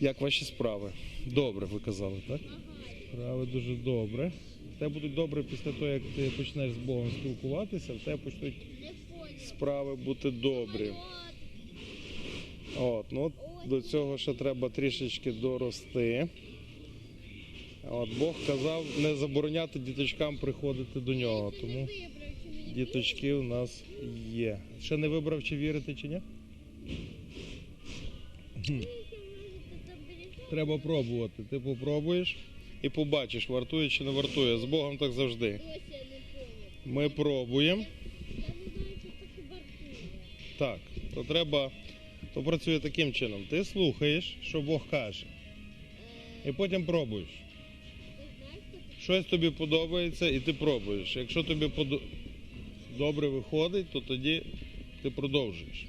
Як ваші справи? Добре, ви казали, так? Справи дуже добре. Тебе будуть добре після того, як ти почнеш з Богом спілкуватися, в тебе почнуть справи бути добрі. От, ну от до цього ще треба трішечки дорости. От Бог казав не забороняти діточкам приходити до нього, тому діточки у нас є. Ще не вибрав, чи вірити, чи ні? Треба пробувати. Ти попробуєш і побачиш, вартує чи не вартує. З Богом так завжди. Ми пробуємо. Так, то треба, то працює таким чином. Ти слухаєш, що Бог каже, і потім пробуєш. Щось тобі подобається, і ти пробуєш. Якщо тобі подо- добре виходить, то тоді ти продовжуєш.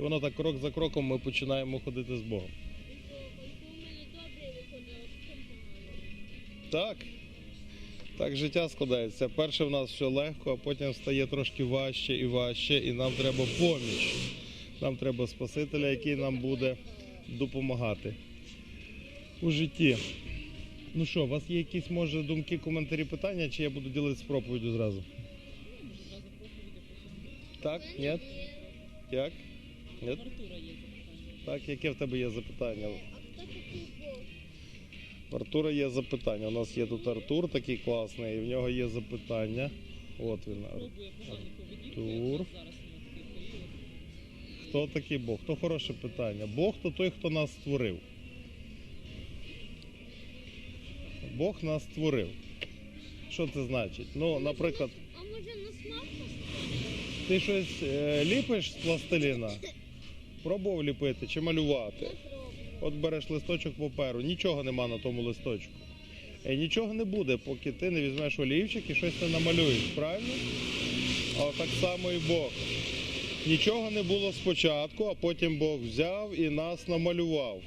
І воно так крок за кроком ми починаємо ходити з Богом. Так. Так життя складається. Перше в нас все легко, а потім стає трошки важче і важче, і нам треба поміч. Нам треба Спасителя, який нам буде допомагати у житті. Ну що, у вас є якісь, може, думки, коментарі, питання, чи я буду ділитися проповіддю зразу? Так? Ні? Як? Ні? Так, яке в тебе є запитання? Артура є запитання. У нас є тут Артур такий класний, і в нього є запитання. От він. Артур. Хто такий Бог? То хороше питання. Бог то той, хто нас створив. Бог нас створив. Що це значить? Ну, наприклад, А може на смак ти щось е, ліпиш з пластиліна? Пробував ліпити чи малювати? От береш листочок паперу, нічого нема на тому листочку. І нічого не буде, поки ти не візьмеш олівчик і щось не намалюєш, правильно? А так само і Бог. Нічого не було спочатку, а потім Бог взяв і нас намалював.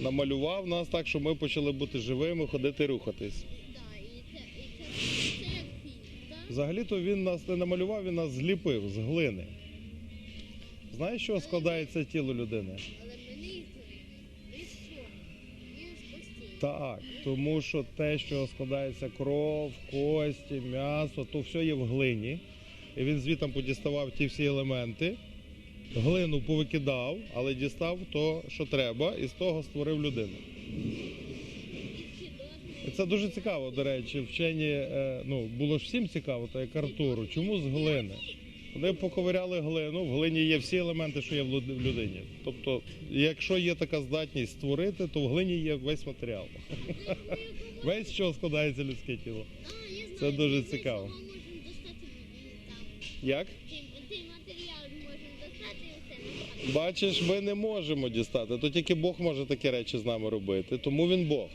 Намалював нас так, що ми почали бути живими, ходити, рухатись. Взагалі-то він нас не намалював, він нас зліпив з глини. Знаєш, чого складається тіло людини? Але що? Спасти. Так, тому що те, що складається кров, кості, м'ясо, то все є в глині. І він звітом подіставав ті всі елементи, глину повикидав, але дістав то, що треба, і з того створив людину. І це дуже цікаво, до речі, вчені, е, ну, було ж всім цікаво, то як Артуру. Чому з глини? Вони поковиряли глину, в глині є всі елементи, що є в люд- в людині. Тобто, якщо є така здатність створити, то в глині є весь матеріал. Весь чого складається людське тіло. Це дуже цікаво. Як? Бачиш, ми не можемо дістати, то тільки Бог може такі речі з нами робити, тому він Бог.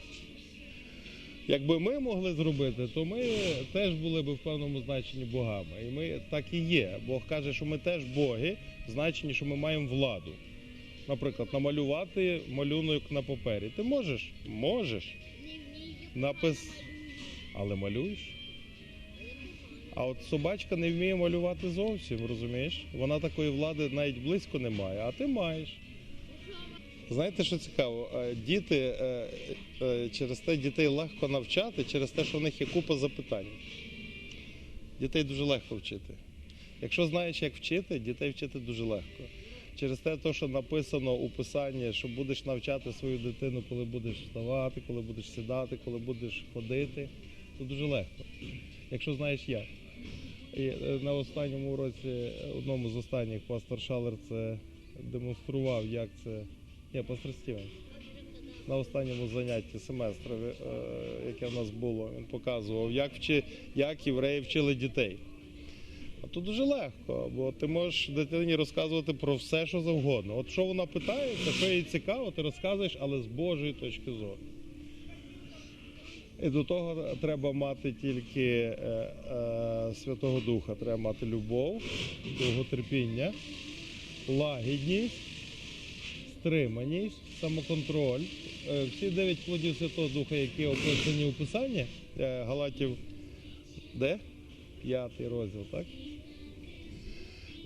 Якби ми могли зробити, то ми теж були б в певному значенні богами. І ми так і є. Бог каже, що ми теж боги, в значенні, що ми маємо владу. Наприклад, намалювати малюнок на папері. Ти можеш? Можеш. Напис. Але малюєш. А от собачка не вміє малювати зовсім, розумієш? Вона такої влади навіть близько не має, а ти маєш. Знаєте, що цікаво? Е, Діти е, е, через те дітей легко навчати, через те, що в них є купа запитань. Дітей дуже легко вчити. Якщо знаєш, як вчити, дітей вчити дуже легко. Через те, що написано у писанні, що будеш навчати свою дитину, коли будеш вставати, коли будеш сідати, коли будеш ходити, то дуже легко. Якщо знаєш як. І на останньому уроці, одному з останніх, пастор Шалер це демонстрував, як це. Ні, пастор Стівен. На останньому занятті семестру, е, яке в нас було, він показував, як, вчи, як євреї вчили дітей. А то дуже легко, бо ти можеш дитині розказувати про все, що завгодно. От що вона питається, що їй цікаво, ти розказуєш, але з Божої точки зору. І до того треба мати тільки е, е, Святого Духа, треба мати любов, довготерпіння, лагідність, стриманість, самоконтроль. Е, всі дев'ять плодів Святого Духа, які описані у Писанні, е, Галатів, де? П'ятий розділ, так?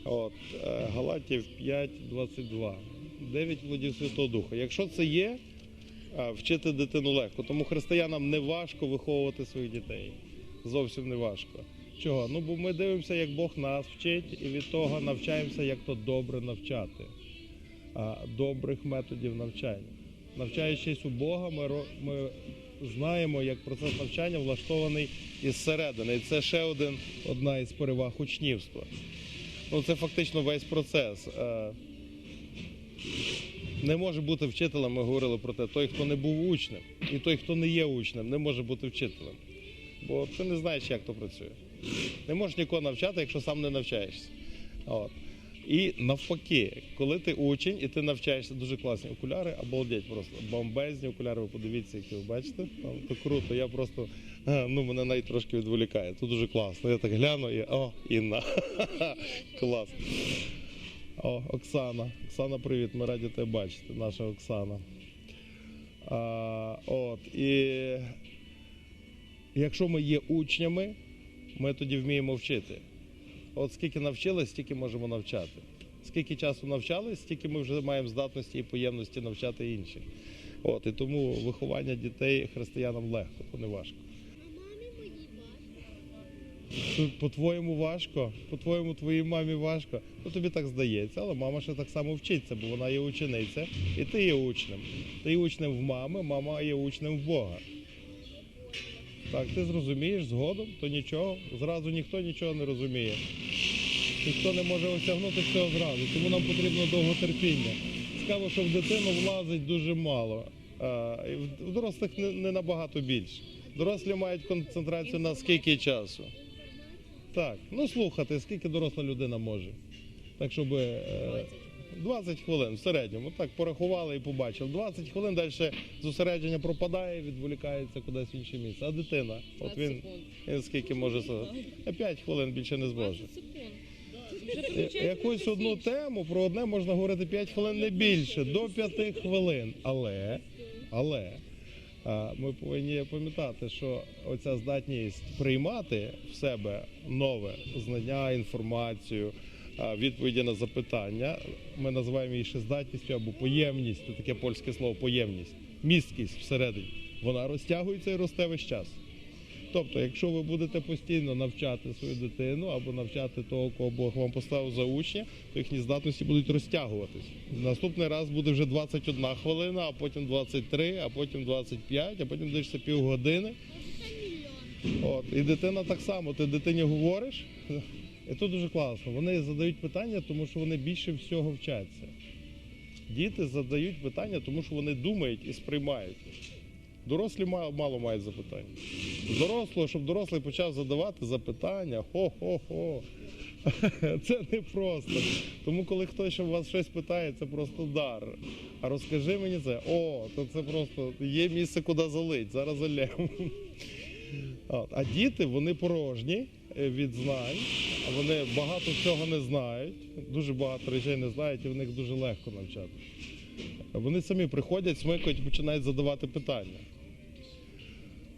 От, е, Галатів 5.22. дев'ять плодів Святого Духа. Якщо це є, вчити дитину легко. Тому християнам не важко виховувати своїх дітей. Зовсім не важко. Чого? Ну бо ми дивимося, як Бог нас вчить, і від того навчаємося, як то добре навчати, добрих методів навчання. Навчаючись у Бога, ми, ми знаємо, як процес навчання влаштований із середини. І це ще один, одна із переваг учнівства. Ну, це фактично весь процес. Е, Не може бути вчителем, ми говорили про те, той, хто не був учнем, і той, хто не є учнем, не може бути вчителем. Бо ти не знаєш, як то працює. Не можеш нікого навчати, якщо сам не навчаєшся. От. І навпаки, коли ти учень і ти навчаєшся, дуже класні окуляри, обалдеть просто бомбезні окуляри, ви подивіться, які ви бачите. Там, то круто. Я просто е, ну, мене навіть трошки відволікає. Це дуже класно. Я так гляну і о, Інна. Клас. О, Оксана. Оксана, привіт, ми раді тебе бачити, наша Оксана. А, от, і якщо ми є учнями, ми тоді вміємо вчити. От скільки навчились, стільки можемо навчати. Скільки часу навчались, стільки ми вже маємо здатності і поємності навчати інших. От, і тому виховання дітей християнам легко, то не важко. По-твоєму важко, по-твоєму твоїй мамі важко. Ну тобі так здається, але мама ще так само вчиться, бо вона є учениця, і ти є учнем. Ти є учнем в мами, мама є учнем в Бога. Так, ти зрозумієш згодом, то нічого, зразу ніхто нічого не розуміє. Ніхто не може осягнути всього зразу, тому нам потрібно довготерпіння. Цікаво, що в дитину влазить дуже мало, а в дорослих не, не набагато більше. Дорослі мають концентрацію на скільки часу. Так, ну слухати, скільки доросла людина може. Так, щоб е, 20 хвилин в середньому. Так, порахували і побачили. 20 хвилин далі зосередження пропадає, відволікається кудись в інше місце. А дитина, от він, він скільки може сидіти? 5 хвилин більше не зможе. 20 секунд. Вже Я- переключається Якусь одну тему про одне можна говорити 5 хвилин не більше, до 5 хвилин. Але, але ми повинні пам'ятати, що оця здатність приймати в себе нове знання, інформацію, відповіді на запитання. Ми називаємо її ще здатністю або поємність, це таке польське слово поємність, місткість всередині. Вона розтягується і росте весь час. Тобто, якщо ви будете постійно навчати свою дитину або навчати того, кого Бог вам поставив за учня, то їхні здатності будуть розтягуватись. Наступний раз буде вже 21 хвилина, а потім 23, а потім 25, а потім дивишся півгодини. От. І дитина так само, ти дитині говориш, і то дуже класно. Вони задають питання, тому що вони більше всього вчаться. Діти задають питання, тому що вони думають і сприймають. Дорослі мало, мають запитань. Дорослого, щоб дорослий почав задавати запитання, хо-хо-хо. Це не просто. Тому, коли хтось у вас щось питає, це просто дар. А розкажи мені це, о, то це просто є місце, куди залить. Зараз залємо. А діти вони порожні від знань, а вони багато чого не знають, дуже багато речей не знають, і в них дуже легко навчати. Вони самі приходять, смикають починають задавати питання.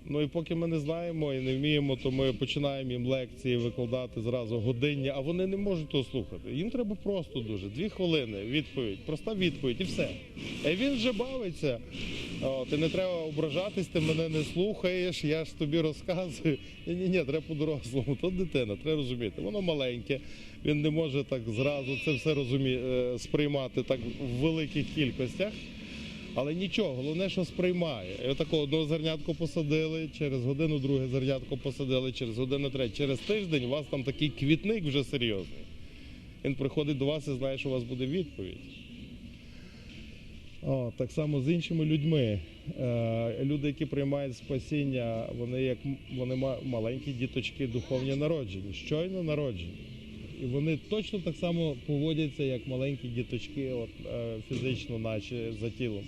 Ну і поки ми не знаємо і не вміємо, то ми починаємо їм лекції викладати зразу годинні, а вони не можуть того слухати. Їм треба просто дуже. Дві хвилини, відповідь, проста відповідь і все. І він вже бавиться. Ти не треба ображатись, ти мене не слухаєш, я ж тобі розказую. Ні, ні, ні, треба по-дорослому. То дитина, треба розуміти. Воно маленьке, він не може так зразу це все розумі... е, сприймати так в великих кількостях. Але нічого, головне, що сприймає. І отако одного зернятко посадили, через годину друге зернятко посадили, через годину третє. Через тиждень у вас там такий квітник вже серйозний. Він приходить до вас і знає, що у вас буде відповідь. О, так само з іншими людьми. Е, люди, які приймають спасіння, вони як вони ма- маленькі діточки духовні народжені, щойно народжені. І вони точно так само поводяться, як маленькі діточки, от, е, фізично, наче за тілом.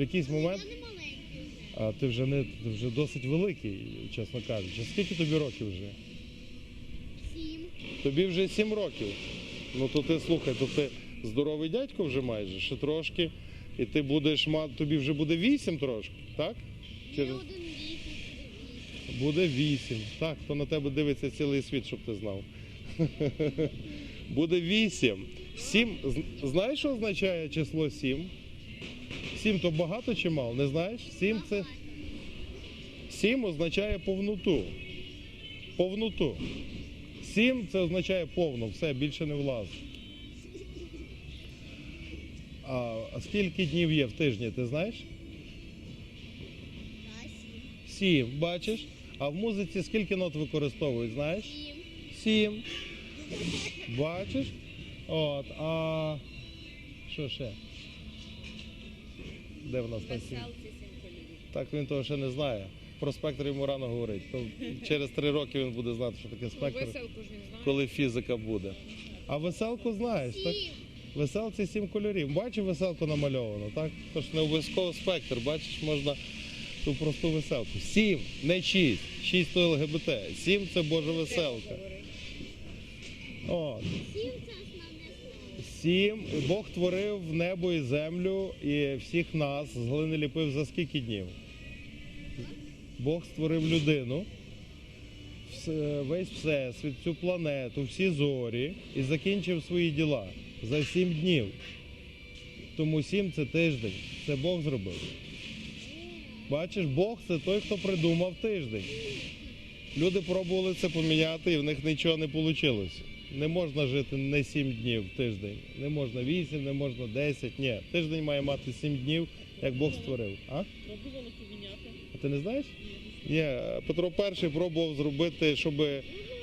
В якийсь момент Я не маленький а, ти вже не ти вже досить великий, чесно кажучи. Скільки тобі років вже? Сім. Тобі вже 7 років. Ну то ти слухай, то ти здоровий дядько вже майже, ще трошки. І ти будеш мати, тобі вже буде 8 трошки, так? Через... один вісім. Буде 8. Так, то на тебе дивиться цілий світ, щоб ти знав. Буде 8. Сім. Знаєш, що означає число сім? Сім то багато чи мало? Не знаєш? Сім це. Сім означає повноту. Повноту. Сім це означає повно, все, більше не влазить. А скільки днів є в тижні, ти знаєш? Сім, бачиш? А в музиці скільки нот використовують, знаєш? Сім. Сім. Бачиш? От, а що ще? Де в нас на сім? Так він того ще не знає. Про спектр йому рано говорить. Через три роки він буде знати, що таке спектр, коли фізика буде. А веселку знаєш, так? Веселці сім кольорів. Бачиш, веселку намальовано, так? Тож не обов'язково спектр, бачиш, можна ту просту веселку. Сім, не шість. Шість то ЛГБТ. Сім це Божа веселка. От. Сім це Сім. Бог творив небо і землю і всіх нас з глини ліпив за скільки днів? Бог створив людину, весь всесвіт, цю планету, всі зорі і закінчив свої діла за сім днів. Тому сім це тиждень. Це Бог зробив. Бачиш, Бог це той, хто придумав тиждень. Люди пробували це поміняти і в них нічого не вийшло. Не можна жити не 7 днів в тиждень. Не можна 8, не можна 10. Ні, тиждень має мати 7 днів, як Бог створив. А? А ти не знаєш? Ні, Петро І пробував зробити, щоб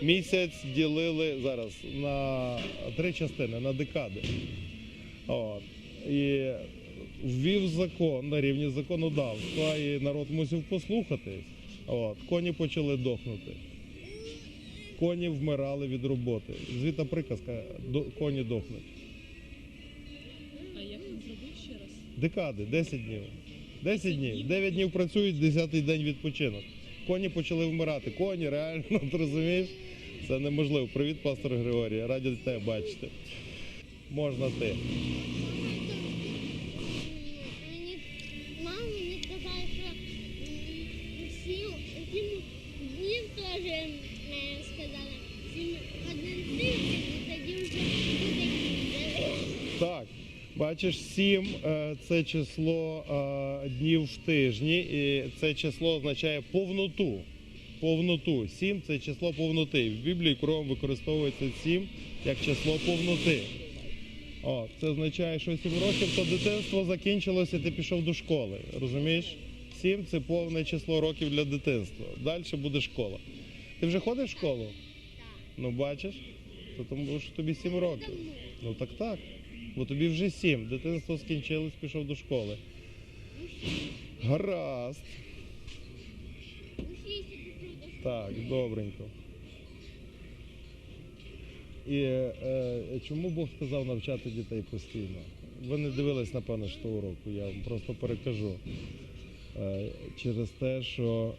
місяць ділили зараз на три частини, на декади. От. І ввів закон на рівні законодавства, і народ мусив послухатись. От. Коні почали дохнути. Коні вмирали від роботи. Звідта приказка «До- коні дохнуть. А як він зробив ще раз? Декади, 10 днів. 10 днів. 9 днів працюють, 10-й день відпочинок. Коні почали вмирати. Коні, реально, ти розумієш? Це неможливо. Привіт, пастор Григорій. Раді тебе бачити. Можна ти. Бачиш, 7 це число е, днів в тижні, і це число означає повноту. Повноту. 7 це число повноти. В Біблії кругом використовується 7 як число повноти. О, це означає, що 7 років то дитинство закінчилося, ти пішов до школи. Розумієш? 7 це повне число років для дитинства. Далі буде школа. Ти вже ходиш в школу? Ну бачиш? То тому що тобі 7 років. Ну так так. Бо тобі вже 7. Дитинство скінчилось, пішов до школи. Гаразд. Так, добренько. І е, чому Бог сказав навчати дітей постійно? Ви не дивились, напевно, що уроку, я вам просто перекажу. Е, через те, що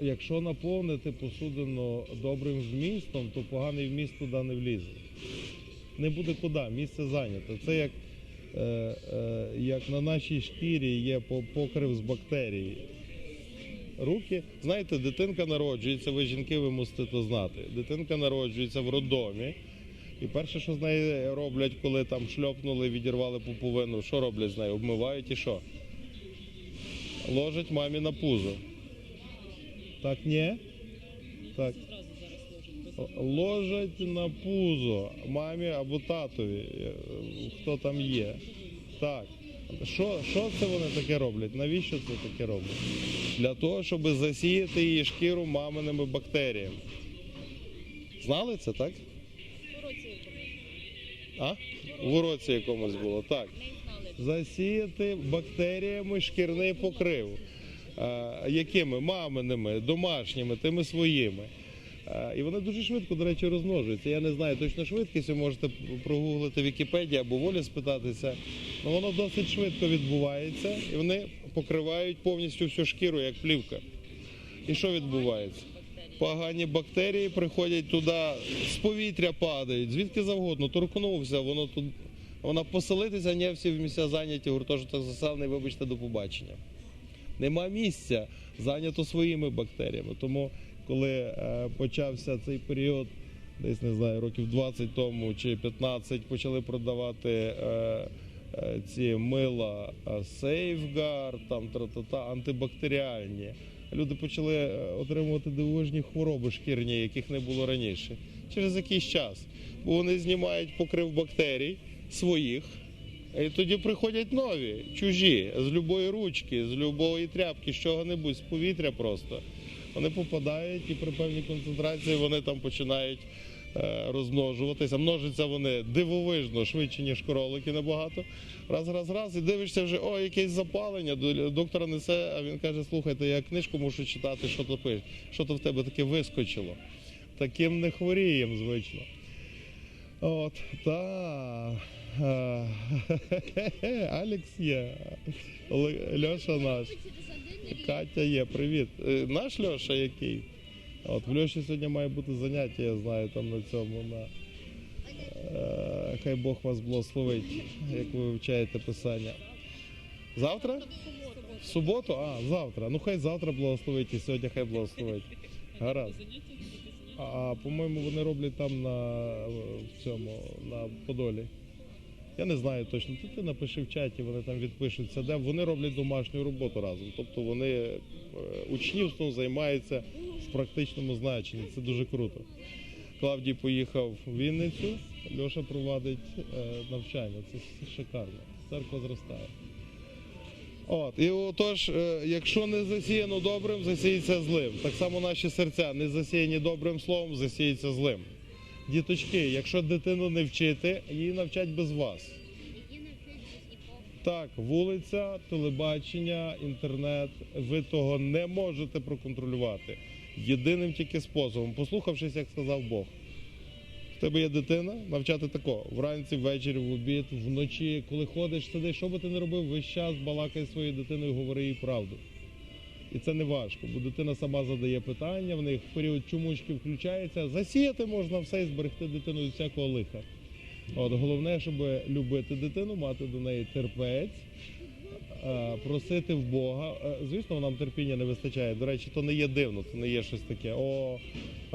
якщо наповнити посудину добрим вмістом, то поганий вміст туди не влізе. Не буде куди, місце зайнято. Це як, е, е, як на нашій шкірі є покрив з бактерій руки. Знаєте, дитинка народжується, ви жінки ви мусите знати. Дитинка народжується в роддомі. І перше, що з нею роблять, коли там шльопнули, відірвали пуповину, що роблять з нею? Обмивають і що? Ложать мамі на пузо. Так, ні? Так. Ложать на пузо мамі або татові, е, хто там є. Так. Що, що це вони таке роблять? Навіщо це таке роблять? Для того, щоб засіяти її шкіру маминими бактеріями. Знали це, так? А? В уроці якомусь було. Так. Засіяти бактеріями шкірний покрив. А, якими? Маминими, домашніми, тими своїми. А, і вони дуже швидко, до речі, розмножуються. Я не знаю точно швидкість, ви можете прогуглити в Вікіпедії або волі спитатися. Ну воно досить швидко відбувається, і вони покривають повністю всю шкіру, як плівка. І що відбувається? Погані бактерії приходять туди, з повітря падають, звідки завгодно, торкнувся, воно тут. Вона поселитися, ні, всі в місця зайняті, гуртожиток заселений, вибачте, до побачення. Нема місця, зайнято своїми бактеріями. Тому, коли е, почався цей період десь не знаю, років 20 тому чи 15 почали продавати е, е, ці мила Safeguard, там тра-та-та, антибактеріальні. Люди почали отримувати дивовижні хвороби шкірні, яких не було раніше. Через якийсь час. Бо вони знімають покрив бактерій своїх. І тоді приходять нові, чужі, з любої ручки, з любої тряпки, з чого-небудь, з повітря просто. Вони попадають і при певній концентрації вони там починають е, розмножуватися. Множаться вони дивовижно, швидше, ніж кролики набагато. Раз, раз, раз, і дивишся вже, о, якесь запалення. Доктора несе, а він каже: слухайте, я книжку мушу читати, що то пише, що то в тебе таке вискочило. Таким не хворієм, звично. От, та. Алекс є. Льоша наш. Катя є, привіт. Е, Наш Льоша який? От в Льоші сьогодні має бути заняття, я знаю, там на цьому. На... Е, Хай Бог вас благословить, як ви вивчаєте писання. Завтра? В суботу? А, завтра. Ну хай завтра благословить і сьогодні хай благословить. Гаразд. А, по-моєму, вони роблять там на цьому на Подолі. Я не знаю точно. Ти напиши в чаті, вони там відпишуться, де вони роблять домашню роботу разом. Тобто вони е, учнівством займаються в практичному значенні. Це дуже круто. Клавдій поїхав в Вінницю, Льоша провадить е, навчання. Це шикарно. Церква зростає. От, і отож, е, якщо не засіяно добрим, засіється злим. Так само наші серця не засіяні добрим словом, засіються злим. Діточки, якщо дитину не вчити, її навчать без вас. Так, вулиця, телебачення, інтернет. Ви того не можете проконтролювати. Єдиним тільки способом, послухавшись, як сказав Бог. В тебе є дитина, навчати тако. Вранці, ввечері, в обід, вночі, коли ходиш, сидиш, що би ти не робив, весь час балакай своєю дитиною, говори їй правду. І це не важко, бо дитина сама задає питання, в них період чумучки включається. Засіяти можна все і зберегти дитину від всякого лиха. От головне, щоб любити дитину, мати до неї терпець, е, просити в Бога. Е, Звісно, нам терпіння не вистачає. До речі, то не є дивно, це не є щось таке. О,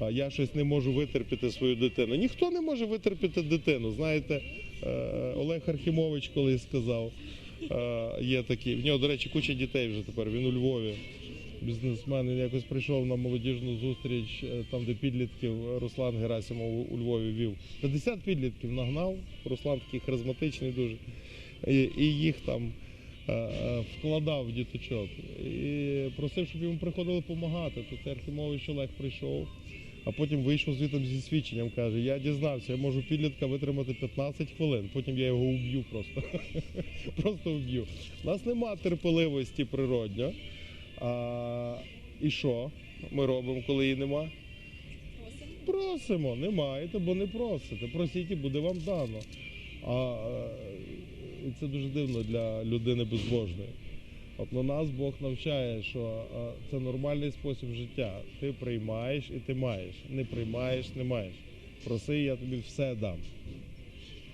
е, я щось не можу витерпіти свою дитину. Ніхто не може витерпіти дитину. Знаєте, Олег Архімович колись сказав, є такий. В нього, до речі, куча дітей вже тепер. Він у Львові. Бізнесмен якось прийшов на молодіжну зустріч, е, там де підлітків Руслан Герасимов у Львові вів. 50 підлітків нагнав. Руслан такий харизматичний дуже. І, і їх там е, е, вкладав діточок. І просив, щоб йому приходили допомагати. То це Архімович Олег прийшов. А потім вийшов звітом зі свідченням, каже, я дізнався, я можу підлітка витримати 15 хвилин, потім я його уб'ю просто. просто вб'ю. У нас нема терпеливості природньо. А, і що ми робимо, коли її нема? Просимо, не маєте, бо не просите. Просіть і буде вам дано. А, е, і це дуже дивно для людини безбожної. От на нас Бог навчає, що е, це нормальний спосіб життя. Ти приймаєш і ти маєш. Не приймаєш, не маєш. Проси, я тобі все дам.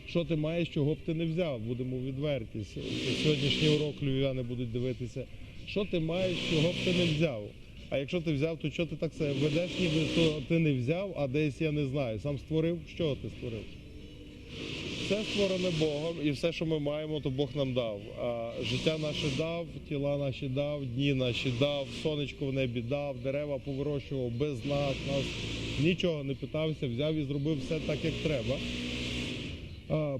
Що ти маєш, чого б ти не взяв? Будемо відверті. Сьогоднішній урок львів'яни будуть дивитися. Що ти маєш, чого б ти не взяв? А якщо ти взяв, то чого ти так себе ведеш, ніби то ти не взяв, а десь я не знаю. Сам створив, що ти створив? Все створене Богом, і все, що ми маємо, то Бог нам дав. А життя наше дав, тіла наші дав, дні наші дав, сонечко в небі дав, дерева повирощував без нас, нас нічого не питався, взяв і зробив все так, як треба.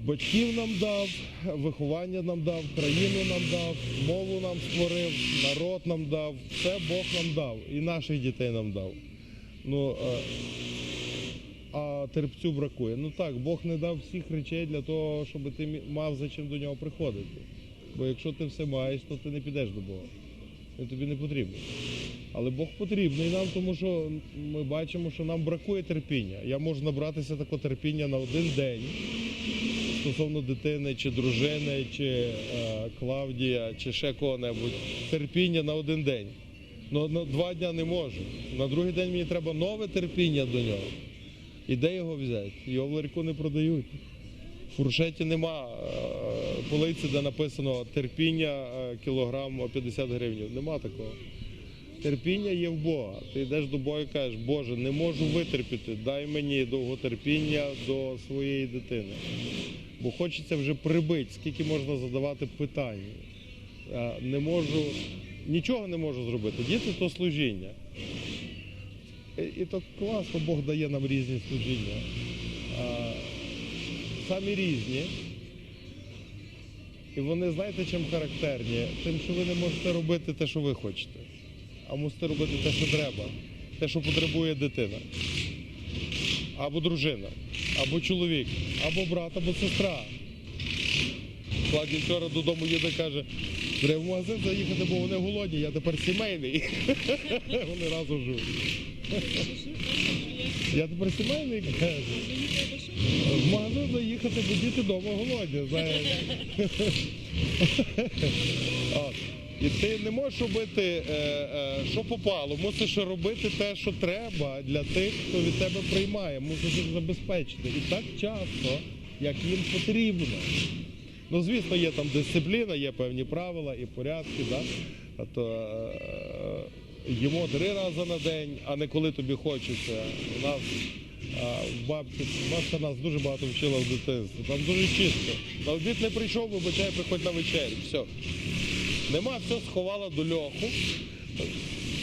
Батьків нам дав, виховання нам дав, країну нам дав, мову нам створив, народ нам дав, все Бог нам дав і наших дітей нам дав. Ну, а терпцю бракує. Ну так, Бог не дав всіх речей для того, щоб ти мав за чим до нього приходити. Бо якщо ти все маєш, то ти не підеш до Бога. Він тобі не потрібен. Але Бог потрібний нам, тому що ми бачимо, що нам бракує терпіння. Я можу набратися такого терпіння на один день стосовно дитини, чи дружини, чи е, Клавдія, чи ще кого-небудь. Терпіння на один день. Ну, на два дня не можу. На другий день мені треба нове терпіння до нього. І де його взяти? Його в ларьку не продають. В фуршеті нема е, полиці, де написано терпіння е, кілограм 50 гривень. Нема такого. Терпіння є в Бога. Ти йдеш до Бога і кажеш, Боже, не можу витерпіти, дай мені довготерпіння до своєї дитини. Бо хочеться вже прибити, скільки можна задавати питань. Е, Не можу, нічого не можу зробити. Діти то служіння. І, і то класно Бог дає нам різні служіння. Самі різні. І вони знаєте, чим характерні? Тим, що ви не можете робити те, що ви хочете, а мусите робити те, що треба, те, що потребує дитина. Або дружина, або чоловік, або брат, або сестра. Кладі вчора додому їде каже, треба в магазин заїхати, бо вони голодні, я тепер сімейний. Вони разом живуть. Я тепер сімейний каже. В магазин заїхати, бо діти вдома голодні, знаєш. І ти не можеш робити, е, е, що попало, мусиш робити те, що треба для тих, хто від тебе приймає, мусиш їх забезпечити. І так часто, як їм потрібно. Ну, звісно, є там дисципліна, є певні правила і порядки, да? а то е, їмо три рази на день, а не коли тобі хочеться. У нас бабці, бабця нас дуже багато вчила в дитинстві. Там дуже чисто. На обід не прийшов, вибачай, приходь на вечерю. Все. Нема, все сховала до льоху.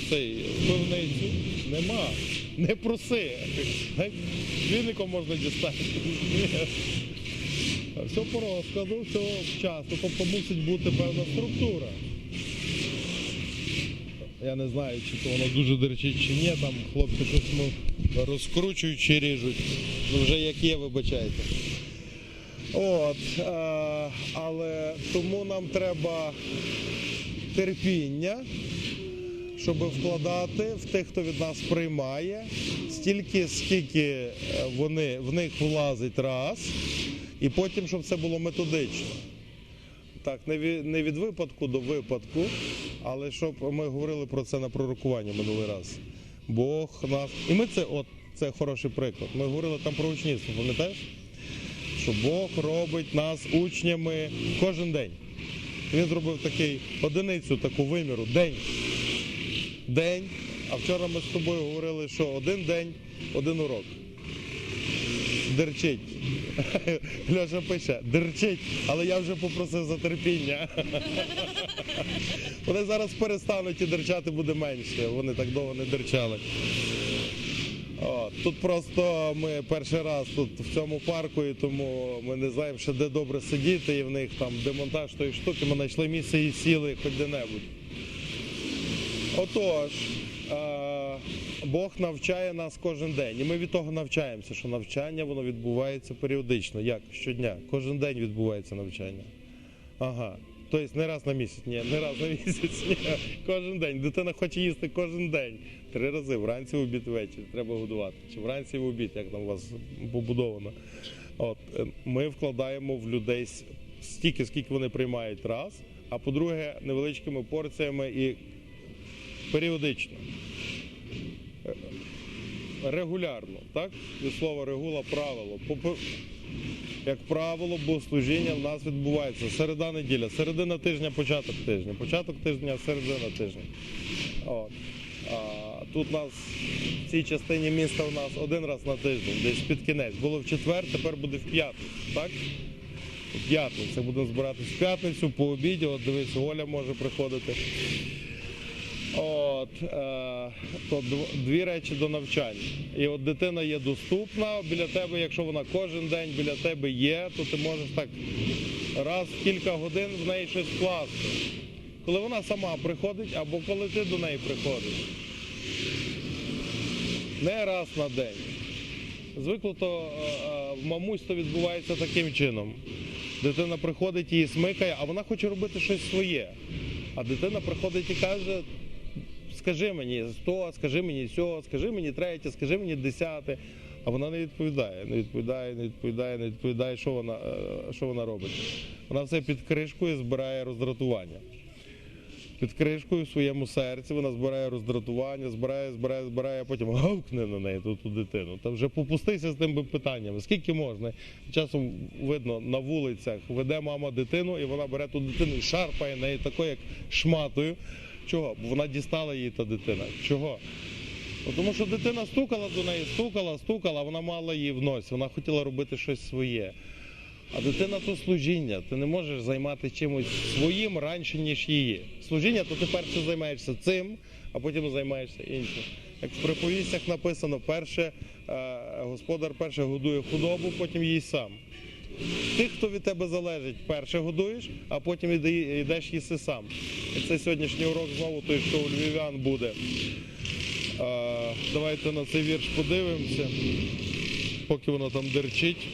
Цей пивницю. Нема. Не проси. Віником можна дістати. Все по розкладу, все вчасно, тобто мусить бути певна структура. Я не знаю, чи то воно дуже дерчить чи ні, там хлопці щось розкручують чи ріжуть. Ну вже як є, вибачайте. От, е, але тому нам треба терпіння, щоб вкладати в тих, хто від нас приймає, стільки, скільки е, вони, в них влазить раз, і потім, щоб це було методично. Так, не від, випадку до випадку, але щоб ми говорили про це на пророкуванні минулий раз. Бог нас. І ми це, от, це хороший приклад. Ми говорили там про учнівство, пам'ятаєш? Що Бог робить нас учнями кожен день. Він зробив такий одиницю, таку виміру, день. День. А вчора ми з тобою говорили, що один день, один урок. Дерчить. Льоша пише, дерчить, але я вже попросив за терпіння. Вони зараз перестануть і дерчати буде менше. Вони так довго не дерчали. Тут просто ми перший раз тут в цьому парку, і тому ми не знаємо, ще де добре сидіти, і в них там демонтаж тої штуки. Ми знайшли місце і сіли хоч де-небудь. Отож, е, Бог навчає нас кожен день. І ми від того навчаємося, що навчання воно відбувається періодично. Як? Щодня. Кожен день відбувається навчання. Ага. Тобто не раз на місяць, ні, не раз на місяць, ні. Кожен день. Дитина хоче їсти кожен день. Три рази, вранці, в обід, ввечері. Треба годувати. Чи вранці в обід, як там у вас побудовано. От, е, ми вкладаємо в людей стільки, скільки вони приймають раз, а по-друге, невеличкими порціями і періодично. Е, Регулярно, так? Від слова регула правило. Як правило, богослужіння в нас відбувається середа неділя, середина тижня, початок тижня, початок тижня, середина тижня. От. А, тут у нас в цій частині міста у нас один раз на тиждень, десь під кінець. Було в четвер, тепер буде в п'ятницю, так? В п'ятницю будемо збиратись в п'ятницю по обіді. От дивись, Оля може приходити. От, е, то дві речі до навчання. І от дитина є доступна біля тебе, якщо вона кожен день біля тебе є, то ти можеш так раз в кілька годин в неї щось вкласти. Коли вона сама приходить або коли ти до неї приходиш. Не раз на день. Звикло то е, е, в мамусь то відбувається таким чином. Дитина приходить її смикає, а вона хоче робити щось своє. А дитина приходить і каже, скажи мені сто, скажи мені сьо, скажи мені третє, скажи мені десяте. А вона не відповідає, не відповідає, не відповідає, не відповідає, що вона, е, що вона робить. Вона все під кришкою збирає роздратування. Під кришкою в своєму серці вона збирає роздратування, збирає, збирає, збирає, а потім гавкне на неї ту, ту дитину. Та вже попустися з тими питаннями. Скільки можна? Часом видно на вулицях веде мама дитину, і вона бере ту дитину і шарпає неї такою, як шматою. Чого? Бо вона дістала її та дитина. Чого? Ну, Тому що дитина стукала до неї, стукала, стукала, вона мала її в носі, вона хотіла робити щось своє. А дитина то служіння. Ти не можеш займатися чимось своїм раніше, ніж її. Служіння, то ти перше займаєшся цим, а потім займаєшся іншим. Як в приповістях написано, перше е, господар перше годує худобу, потім їсть сам. Тих, хто від тебе залежить, перше годуєш, а потім йдеш їсти сам. І це сьогоднішній урок знову той, що у львів'ян буде. Давайте на цей вірш подивимося, поки воно там дерчить.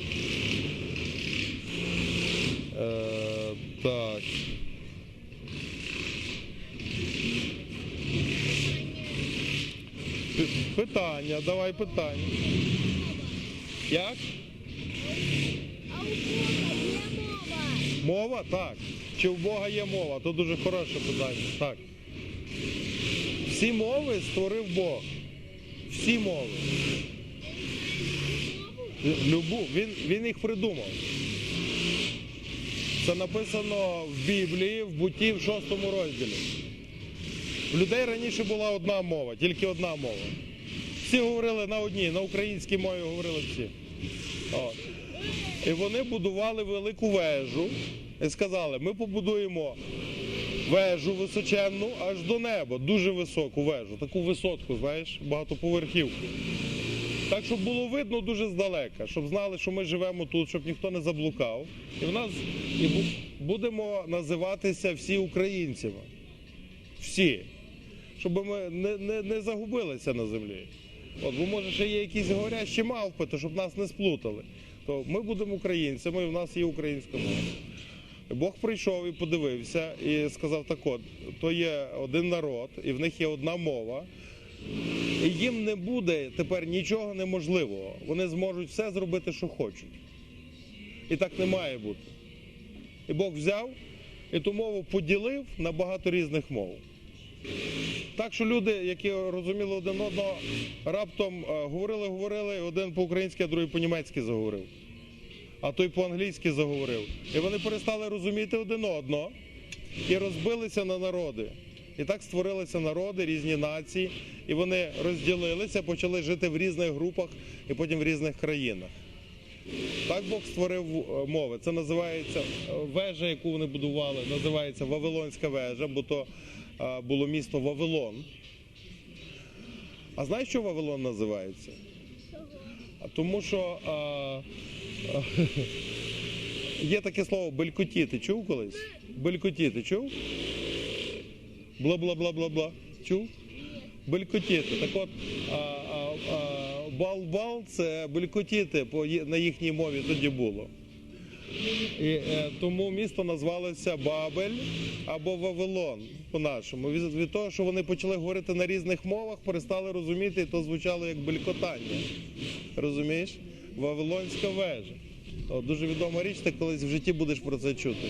Е, так. Питання, давай питання. Як? Мова. Мова? Так. Чи в Бога є мова? То дуже хороше питання. Так. Всі мови створив Бог. Всі мови. Любу. Він, він їх придумав. Це написано в Біблії, в буті в шостому розділі. В людей раніше була одна мова, тільки одна мова. Всі говорили на одній, на українській мові говорили всі. От. І вони будували велику вежу і сказали, ми побудуємо вежу височенну аж до неба, дуже високу вежу, таку висотку, знаєш, багатоповерхівку. Так, щоб було видно дуже здалека, щоб знали, що ми живемо тут, щоб ніхто не заблукав. І в нас і будемо називатися всі українцями. Всі. Щоб ми не, не, не загубилися на землі. От, бо може ще є якісь говорящі мавпи, то щоб нас не сплутали. То ми будемо українцями, і в нас є українська мова. Бог прийшов і подивився і сказав так от, то є один народ, і в них є одна мова. І їм не буде тепер нічого неможливого. Вони зможуть все зробити, що хочуть. І так не має бути. І Бог взяв і ту мову поділив на багато різних мов. Так що люди, які розуміли один одного, раптом е, говорили, говорили, один по-українськи, а другий по-німецьки заговорив. А той по-англійськи заговорив. І вони перестали розуміти один одного і розбилися на народи. І так створилися народи, різні нації, і вони розділилися, почали жити в різних групах і потім в різних країнах. Так Бог створив е, мови. Це називається е, вежа, яку вони будували, називається Вавилонська вежа, бо то е, було місто Вавилон. А знаєш, що Вавилон називається? Тому що а, а, є таке слово белькотіти. Чув колись? Белькотіти, чув? Бла-бла-бла-бла-бла. Чув? Белькотіти. Так от, бал-бал це белькотіти на їхній мові тоді було. І е, тому місто назвалося Бабель або Вавилон по-нашому. Від, від того, що вони почали говорити на різних мовах, перестали розуміти, і то звучало як белькотання. Розумієш? Вавилонська вежа. О, дуже відома річ, ти колись в житті будеш про це чути.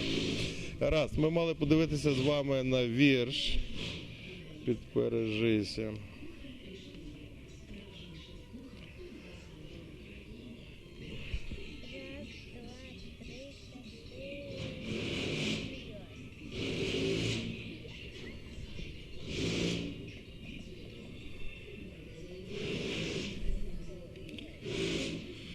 Раз, ми мали подивитися з вами на вірш. Підпережися.